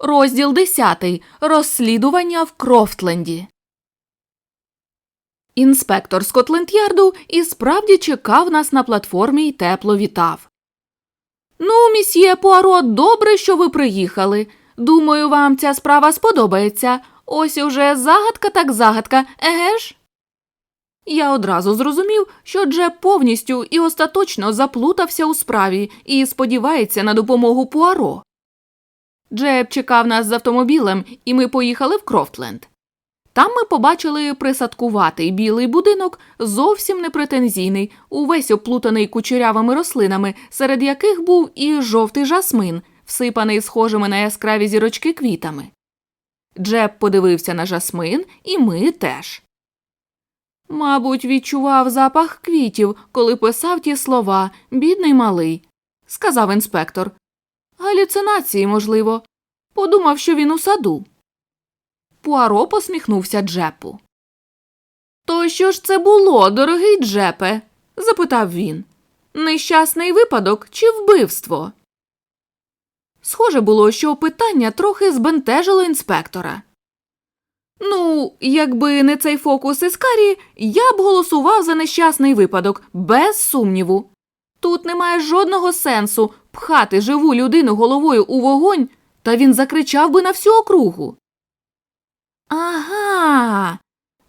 Розділ 10. Розслідування в Крофтленді. Інспектор Скотленд-Ярду і справді чекав нас на платформі й тепло вітав. Ну, місьє Пуаро, добре, що ви приїхали. Думаю, вам ця справа сподобається. Ось уже загадка так загадка, еге ж? Я одразу зрозумів, що Джеб повністю і остаточно заплутався у справі і сподівається на допомогу Пуаро. Джеб чекав нас з автомобілем, і ми поїхали в Крофтленд. Там ми побачили присадкуватий білий будинок, зовсім непретензійний, увесь оплутаний кучерявими рослинами, серед яких був і жовтий жасмин, всипаний схожими на яскраві зірочки квітами. Джеб подивився на жасмин, і ми теж. Мабуть, відчував запах квітів, коли писав ті слова, бідний малий, сказав інспектор. Галюцинації, можливо. Подумав, що він у саду. Пуаро посміхнувся Джепу. То що ж це було, дорогий Джепе? запитав він. Нещасний випадок чи вбивство? Схоже було, що питання трохи збентежило інспектора. Ну, якби не цей фокус із Карі, я б голосував за нещасний випадок, без сумніву. Тут немає жодного сенсу пхати живу людину головою у вогонь, та він закричав би на всю округу. Ага.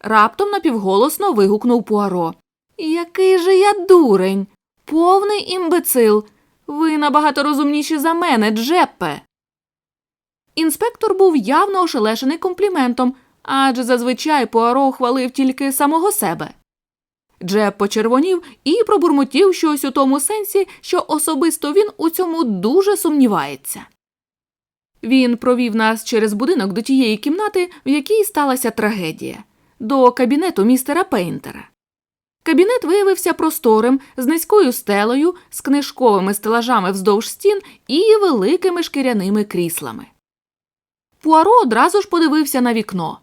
раптом напівголосно вигукнув Пуаро. Який же я дурень, повний імбецил. Ви набагато розумніші за мене, Джеппе. Інспектор був явно ошелешений компліментом, адже зазвичай Пуаро хвалив тільки самого себе. Джеб почервонів і пробурмотів щось у тому сенсі, що особисто він у цьому дуже сумнівається. Він провів нас через будинок до тієї кімнати, в якій сталася трагедія, до кабінету містера Пейнтера. Кабінет виявився просторим, з низькою стелею, з книжковими стелажами вздовж стін і великими шкіряними кріслами. Пуаро одразу ж подивився на вікно.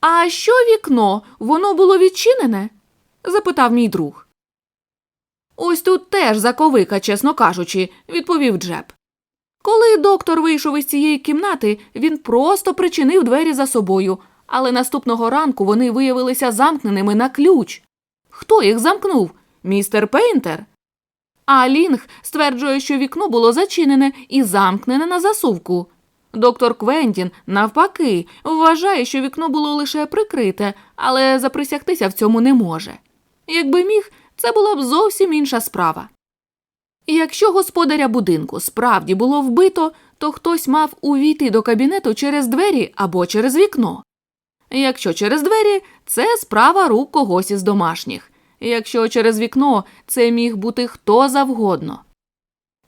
А що вікно? Воно було відчинене? Запитав мій друг. Ось тут теж заковика, чесно кажучи, відповів Джеб. Коли доктор вийшов із цієї кімнати, він просто причинив двері за собою, але наступного ранку вони виявилися замкненими на ключ. Хто їх замкнув? Містер Пейнтер? А Лінг стверджує, що вікно було зачинене і замкнене на засувку. Доктор Квентін, навпаки, вважає, що вікно було лише прикрите, але заприсягтися в цьому не може. Якби міг, це була б зовсім інша справа. Якщо господаря будинку справді було вбито, то хтось мав увійти до кабінету через двері або через вікно. Якщо через двері, це справа рук когось із домашніх. Якщо через вікно, це міг бути хто завгодно.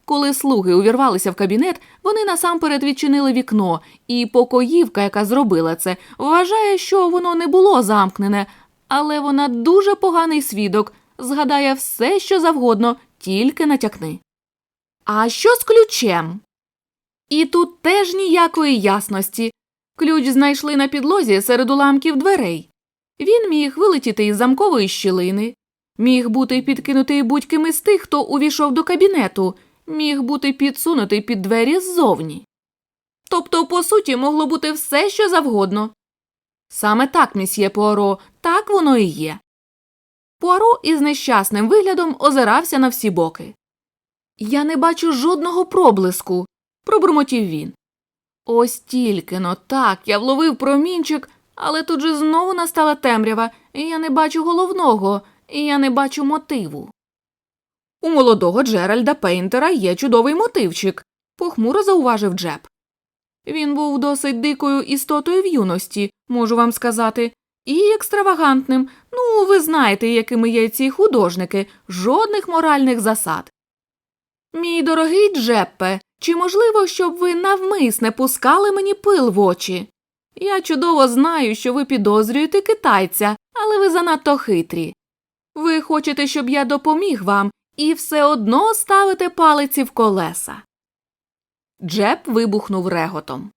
Коли слуги увірвалися в кабінет, вони насамперед відчинили вікно, і покоївка, яка зробила це, вважає, що воно не було замкнене, але вона дуже поганий свідок, згадає все, що завгодно, тільки натякни. А що з ключем? І тут теж ніякої ясності. Ключ знайшли на підлозі серед уламків дверей. Він міг вилетіти із замкової щілини, міг бути підкинутий будь-ким із тих, хто увійшов до кабінету, міг бути підсунутий під двері ззовні. Тобто, по суті, могло бути все, що завгодно. Саме так, місьє Пуаро, так воно і є. Пуаро із нещасним виглядом озирався на всі боки. Я не бачу жодного проблиску, пробурмотів він. Ось тільки но так я вловив промінчик, але тут же знову настала темрява, і я не бачу головного, і я не бачу мотиву. У молодого Джеральда Пейнтера є чудовий мотивчик, похмуро зауважив Джеб. Він був досить дикою істотою в юності, можу вам сказати, і екстравагантним. Ну, ви знаєте, якими є ці художники, жодних моральних засад. Мій дорогий Джеппе, чи можливо, щоб ви навмисне пускали мені пил в очі? Я чудово знаю, що ви підозрюєте китайця, але ви занадто хитрі. Ви хочете, щоб я допоміг вам, і все одно ставите палиці в колеса. Джеб вибухнув реготом.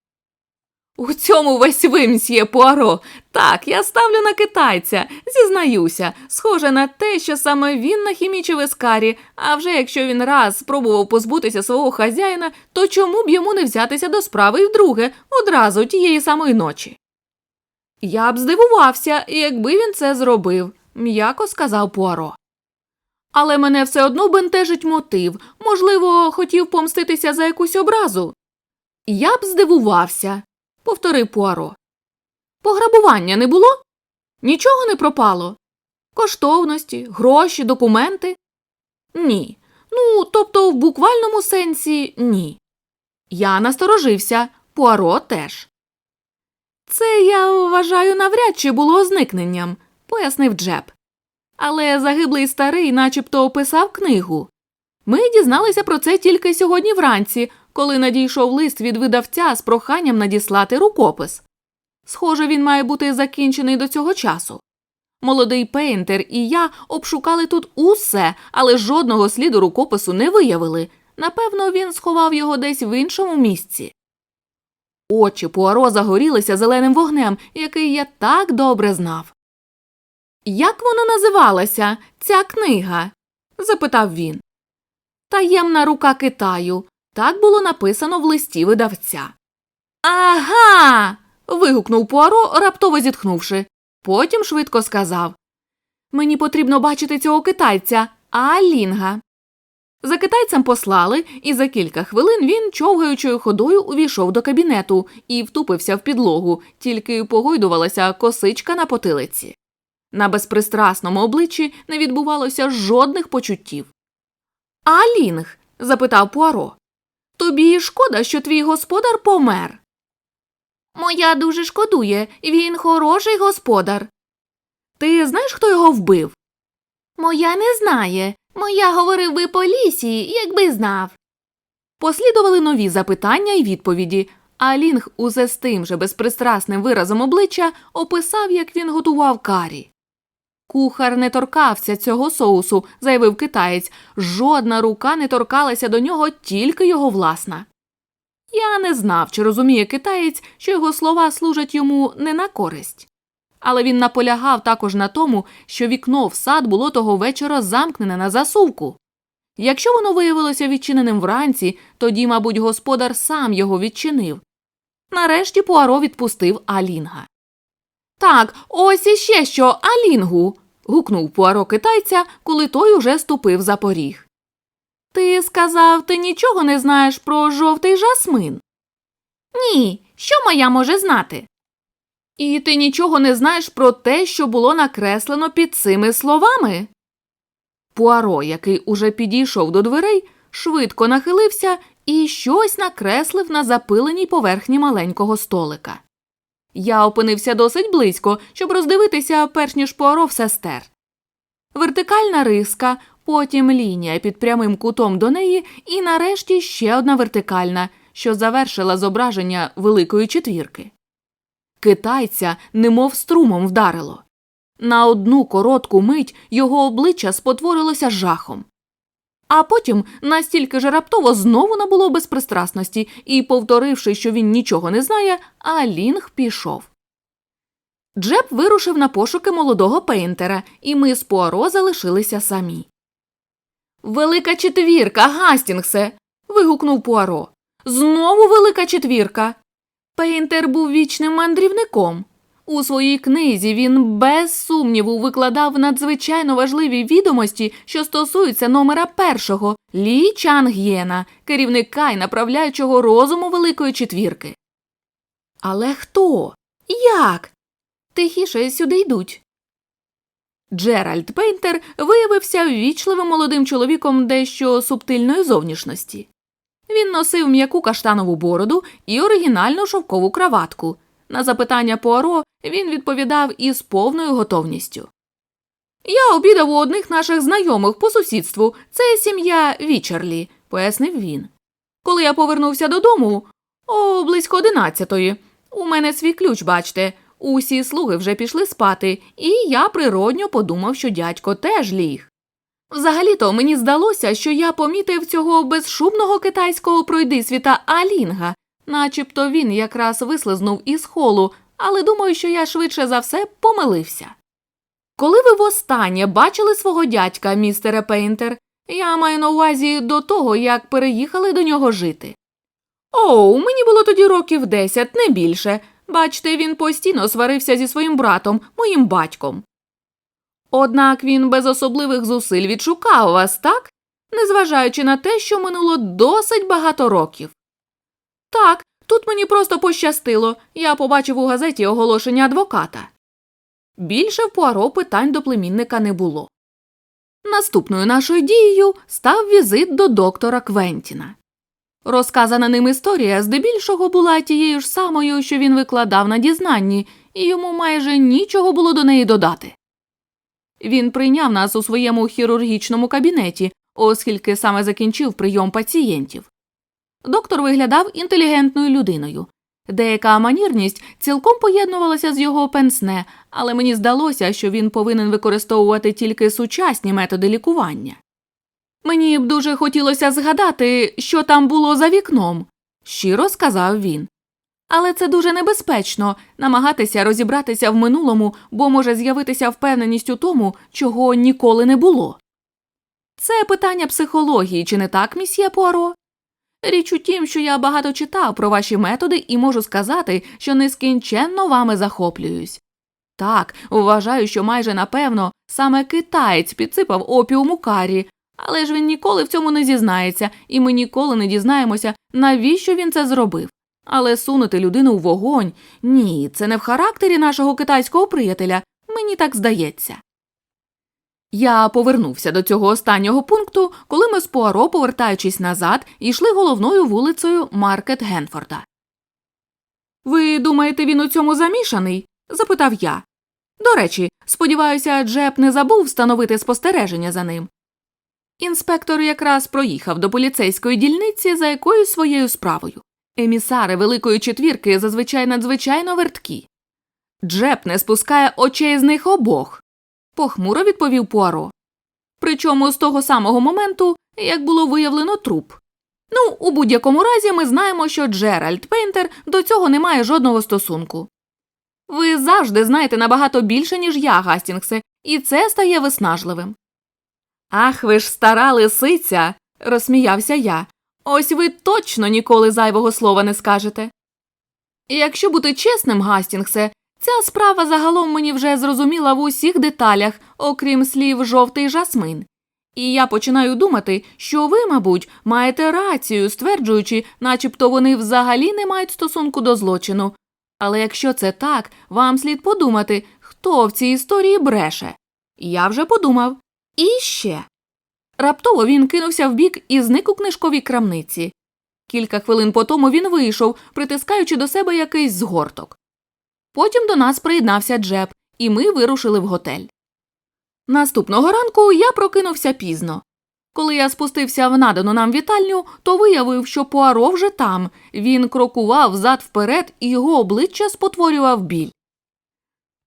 У цьому весь ви, мсьє Пуаро. Так, я ставлю на китайця, зізнаюся. Схоже на те, що саме він нахімічив ескарі, а вже якщо він раз спробував позбутися свого хазяїна, то чому б йому не взятися до справи й вдруге, одразу тієї самої ночі? Я б здивувався, якби він це зробив, м'яко сказав Пуаро. Але мене все одно бентежить мотив, можливо, хотів помститися за якусь образу. Я б здивувався, повторив Пуаро. Пограбування не було? Нічого не пропало? Коштовності, гроші, документи? Ні. Ну, тобто, в буквальному сенсі ні. Я насторожився, Пуаро теж. Це, я вважаю, навряд чи було зникненням, пояснив Джеб. Але загиблий старий начебто описав книгу. Ми дізналися про це тільки сьогодні вранці, коли надійшов лист від видавця з проханням надіслати рукопис. Схоже, він має бути закінчений до цього часу. Молодий Пейнтер і я обшукали тут усе, але жодного сліду рукопису не виявили. Напевно, він сховав його десь в іншому місці. Очі Пуаро загорілися зеленим вогнем, який я так добре знав. Як вона називалася, ця книга? запитав він. Таємна рука Китаю. Так було написано в листі видавця. Ага. вигукнув Пуаро, раптово зітхнувши. Потім швидко сказав Мені потрібно бачити цього китайця, Алінга. За китайцем послали, і за кілька хвилин він човгаючою ходою увійшов до кабінету і втупився в підлогу, тільки погойдувалася косичка на потилиці. На безпристрасному обличчі не відбувалося жодних почуттів. Алінг? запитав Пуаро. Тобі шкода, що твій господар помер. Моя дуже шкодує, він хороший господар. Ти знаєш, хто його вбив? Моя не знає. Моя говорив би по лісі, якби знав. Послідували нові запитання й відповіді, а Лінг усе з тим же безпристрасним виразом обличчя описав, як він готував карі. Кухар не торкався цього соусу, заявив китаєць. Жодна рука не торкалася до нього, тільки його власна. Я не знав, чи розуміє китаєць, що його слова служать йому не на користь. Але він наполягав також на тому, що вікно в сад було того вечора замкнене на засувку. Якщо воно виявилося відчиненим вранці, тоді, мабуть, господар сам його відчинив. Нарешті Пуаро відпустив Алінга. Так, ось іще що, Алінгу. гукнув Пуаро китайця, коли той уже ступив за поріг. Ти сказав, ти нічого не знаєш про жовтий жасмин? Ні, що моя може знати? І ти нічого не знаєш про те, що було накреслено під цими словами? Пуаро, який уже підійшов до дверей, швидко нахилився і щось накреслив на запиленій поверхні маленького столика. Я опинився досить близько, щоб роздивитися, перш ніж Пуаро все стер. Вертикальна риска, потім лінія під прямим кутом до неї, і нарешті ще одна вертикальна, що завершила зображення великої четвірки. Китайця немов струмом вдарило. На одну коротку мить його обличчя спотворилося жахом. А потім настільки ж раптово знову набуло безпристрасності і, повторивши, що він нічого не знає, Алінг пішов. Джеб вирушив на пошуки молодого пейнтера, і ми з Пуаро залишилися самі. Велика четвірка, Гастінгсе. вигукнув Пуаро. Знову велика четвірка. Пейнтер був вічним мандрівником. У своїй книзі він без сумніву викладав надзвичайно важливі відомості, що стосуються номера першого Лі Чанг'єна, керівника і направляючого розуму Великої четвірки. Але хто? Як? Тихіше сюди йдуть. Джеральд Пейнтер виявився ввічливим молодим чоловіком дещо субтильної зовнішності. Він носив м'яку каштанову бороду і оригінальну шовкову краватку. На запитання Пуаро він відповідав із повною готовністю. Я обідав у одних наших знайомих по сусідству. Це сім'я Вічерлі, пояснив він. Коли я повернувся додому, о, близько одинадцятої. У мене свій ключ, бачте. Усі слуги вже пішли спати, і я природньо подумав, що дядько теж ліг. Взагалі-то мені здалося, що я помітив цього безшумного китайського пройдисвіта Алінга, начебто він якраз вислизнув із холу, але думаю, що я швидше за все помилився. Коли ви востаннє бачили свого дядька, містере Пейнтер, я маю на увазі до того, як переїхали до нього жити. Оу, мені було тоді років десять, не більше. Бачте, він постійно сварився зі своїм братом, моїм батьком. Однак він без особливих зусиль відшукав вас, так? Незважаючи на те, що минуло досить багато років. Так, тут мені просто пощастило. Я побачив у газеті оголошення адвоката. Більше в Пуаро питань до племінника не було. Наступною нашою дією став візит до доктора Квентіна. Розказана ним історія здебільшого була тією ж самою, що він викладав на дізнанні, і йому майже нічого було до неї додати. Він прийняв нас у своєму хірургічному кабінеті, оскільки саме закінчив прийом пацієнтів. Доктор виглядав інтелігентною людиною. Деяка манірність цілком поєднувалася з його пенсне, але мені здалося, що він повинен використовувати тільки сучасні методи лікування. Мені б дуже хотілося згадати, що там було за вікном, щиро сказав він. Але це дуже небезпечно намагатися розібратися в минулому, бо може з'явитися впевненість у тому, чого ніколи не було. Це питання психології, чи не так, місьє Пуаро? Річ у тім, що я багато читав про ваші методи і можу сказати, що нескінченно вами захоплююсь. Так, вважаю, що майже напевно саме китаєць підсипав опіум у карі, але ж він ніколи в цьому не зізнається, і ми ніколи не дізнаємося, навіщо він це зробив. Але сунути людину в вогонь ні, це не в характері нашого китайського приятеля, мені так здається. Я повернувся до цього останнього пункту, коли ми з Пуаро, повертаючись назад, йшли головною вулицею Маркет Генфорда. Ви думаєте, він у цьому замішаний? запитав я. До речі, сподіваюся, Джеб не забув встановити спостереження за ним. Інспектор якраз проїхав до поліцейської дільниці за якоюсь своєю справою. Емісари Великої четвірки зазвичай надзвичайно верткі. Джеб не спускає очей з них обох, похмуро відповів Пуаро. Причому з того самого моменту, як було виявлено труп. Ну, у будь-якому разі ми знаємо, що Джеральд Пейнтер до цього не має жодного стосунку. Ви завжди знаєте набагато більше, ніж я, Гастінгсе, і це стає виснажливим. Ах, ви ж стара лисиця, розсміявся я. Ось ви точно ніколи зайвого слова не скажете. Якщо бути чесним, Гастінгсе, ця справа загалом мені вже зрозуміла в усіх деталях, окрім слів жовтий жасмин. І я починаю думати, що ви, мабуть, маєте рацію, стверджуючи, начебто вони взагалі не мають стосунку до злочину. Але якщо це так, вам слід подумати, хто в цій історії бреше. Я вже подумав. І ще. Раптово він кинувся вбік і зник у книжковій крамниці. Кілька хвилин по тому він вийшов, притискаючи до себе якийсь згорток. Потім до нас приєднався Джеб, і ми вирушили в готель. Наступного ранку я прокинувся пізно. Коли я спустився в надану нам вітальню, то виявив, що Пуаро вже там. Він крокував зад вперед, і його обличчя спотворював біль.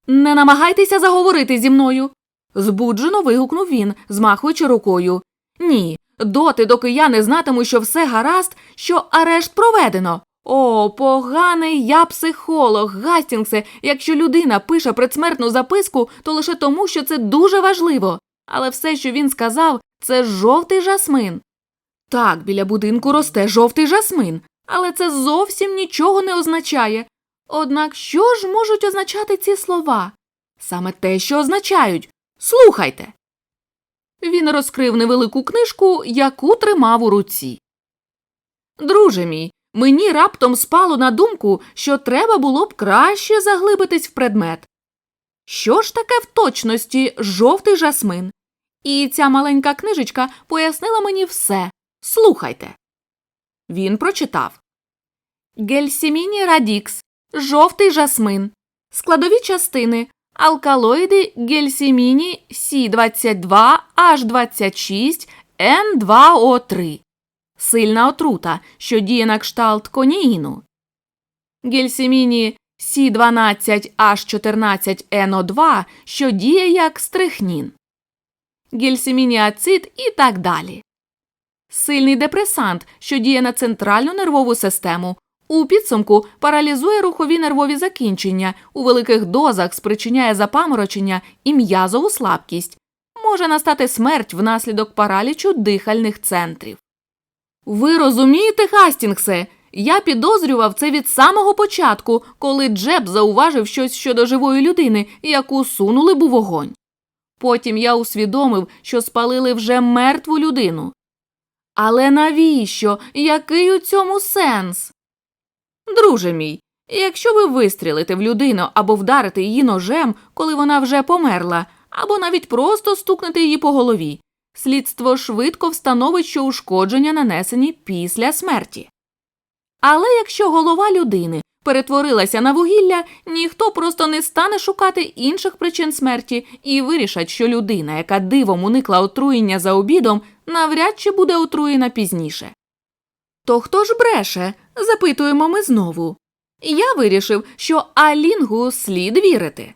Не намагайтеся заговорити зі мною. збуджено вигукнув він, змахуючи рукою. Ні, доти, доки я не знатиму, що все гаразд, що арешт проведено. О, поганий я психолог, Гастінгсе, якщо людина пише предсмертну записку, то лише тому, що це дуже важливо. Але все, що він сказав, це жовтий жасмин. Так, біля будинку росте жовтий жасмин, але це зовсім нічого не означає. Однак що ж можуть означати ці слова? Саме те, що означають. Слухайте. Він розкрив невелику книжку, яку тримав у руці. Друже мій, мені раптом спало на думку, що треба було б краще заглибитись в предмет. Що ж таке в точності жовтий жасмин? І ця маленька книжечка пояснила мені все. Слухайте. Він прочитав Гельсіміні радікс, жовтий жасмин, складові частини, алкалоїди гельсіміні С22 H26 N2O3, сильна отрута, що діє на кшталт коніїну. Гельсіміні С12 H14 NO2, що діє як стрихнін гельсімініацид і так далі. Сильний депресант, що діє на центральну нервову систему, У підсумку паралізує рухові нервові закінчення, у великих дозах спричиняє запаморочення і м'язову слабкість. Може настати смерть внаслідок паралічу дихальних центрів. Ви розумієте, Гастінгсе? Я підозрював це від самого початку, коли Джеб зауважив щось щодо живої людини, яку сунули б у вогонь. Потім я усвідомив, що спалили вже мертву людину. Але навіщо? Який у цьому сенс? Друже мій, якщо ви вистрілите в людину або вдарите її ножем, коли вона вже померла, або навіть просто стукнете її по голові, слідство швидко встановить, що ушкодження нанесені після смерті. Але якщо голова людини перетворилася на вугілля, ніхто просто не стане шукати інших причин смерті і вирішать, що людина, яка дивом уникла отруєння за обідом, навряд чи буде отруєна пізніше. То хто ж бреше? запитуємо ми знову. Я вирішив, що Алінгу слід вірити.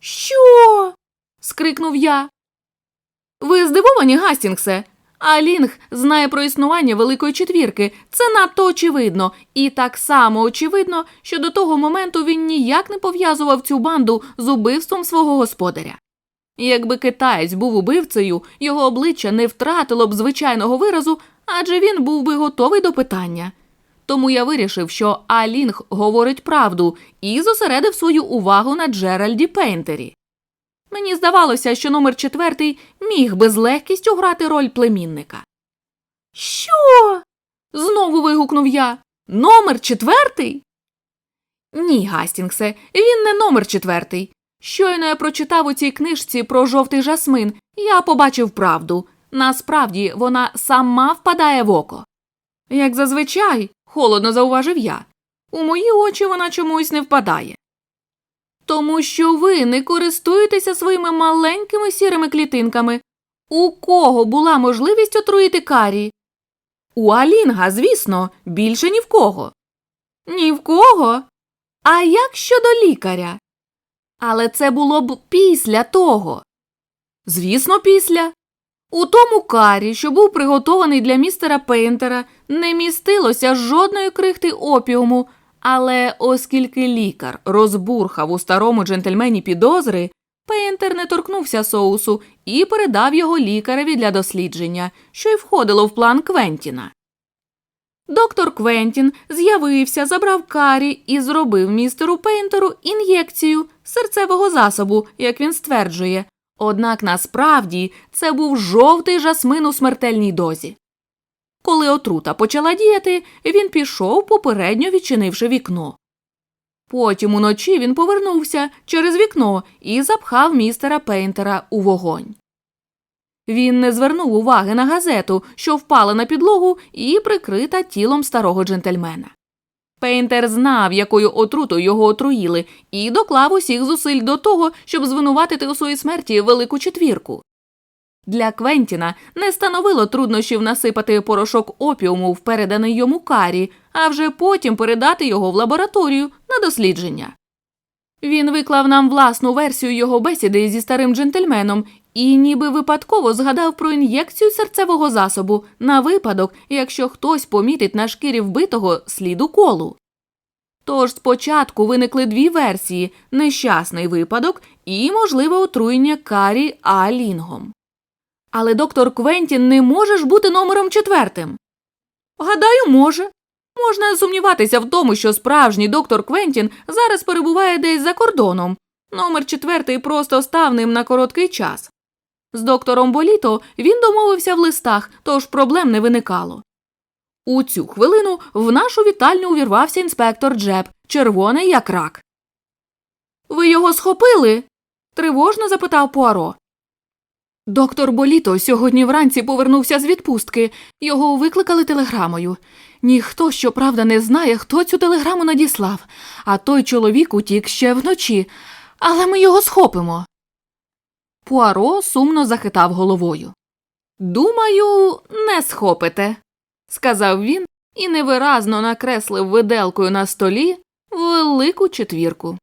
Що? скрикнув я. Ви здивовані, Гастінгсе? Алінг знає про існування Великої четвірки. Це надто очевидно, і так само очевидно, що до того моменту він ніяк не пов'язував цю банду з убивством свого господаря. Якби китаєць був убивцею, його обличчя не втратило б звичайного виразу, адже він був би готовий до питання. Тому я вирішив, що Алінг говорить правду і зосередив свою увагу на Джеральді Пейнтері. Мені здавалося, що номер четвертий міг би з легкістю грати роль племінника. Що? знову вигукнув я. Номер четвертий? Ні, Гастінгсе, він не номер четвертий. Щойно я прочитав у цій книжці про жовтий жасмин, я побачив правду. Насправді вона сама впадає в око. Як зазвичай, холодно зауважив я. У мої очі вона чомусь не впадає. Тому що ви не користуєтеся своїми маленькими сірими клітинками. У кого була можливість отруїти карі? У Алінга, звісно, більше ні в кого. Ні в кого. А як щодо лікаря? Але це було б після того. Звісно, після. У тому карі, що був приготований для містера Пейнтера, не містилося жодної крихти опіуму, але оскільки лікар розбурхав у старому джентльмені підозри, Пейнтер не торкнувся соусу і передав його лікареві для дослідження, що й входило в план Квентіна. Доктор Квентін з'явився, забрав карі і зробив містеру Пейнтеру ін'єкцію серцевого засобу, як він стверджує. Однак насправді це був жовтий жасмин у смертельній дозі. Коли отрута почала діяти, він пішов, попередньо відчинивши вікно. Потім уночі він повернувся через вікно і запхав містера Пейнтера у вогонь. Він не звернув уваги на газету, що впала на підлогу і прикрита тілом старого джентльмена. Пейнтер знав, якою отрутою його отруїли, і доклав усіх зусиль до того, щоб звинуватити у своїй смерті велику четвірку. Для Квентіна не становило труднощів насипати порошок опіуму в переданий йому карі, а вже потім передати його в лабораторію на дослідження. Він виклав нам власну версію його бесіди зі старим джентльменом і ніби випадково згадав про ін'єкцію серцевого засобу на випадок, якщо хтось помітить на шкірі вбитого слід уколу. Тож спочатку виникли дві версії нещасний випадок і можливе отруєння карі алінгом. Але доктор Квентін не може ж бути номером четвертим. Гадаю, може. Можна сумніватися в тому, що справжній доктор Квентін зараз перебуває десь за кордоном. Номер четвертий просто став ним на короткий час. З доктором Боліто він домовився в листах, тож проблем не виникало. У цю хвилину в нашу вітальню увірвався інспектор Джеб, червоний як рак. Ви його схопили? тривожно запитав Пуаро. Доктор Боліто сьогодні вранці повернувся з відпустки. Його викликали телеграмою. Ніхто, щоправда, не знає, хто цю телеграму надіслав, а той чоловік утік ще вночі, але ми його схопимо. Пуаро сумно захитав головою. Думаю, не схопите, сказав він і невиразно накреслив виделкою на столі велику четвірку.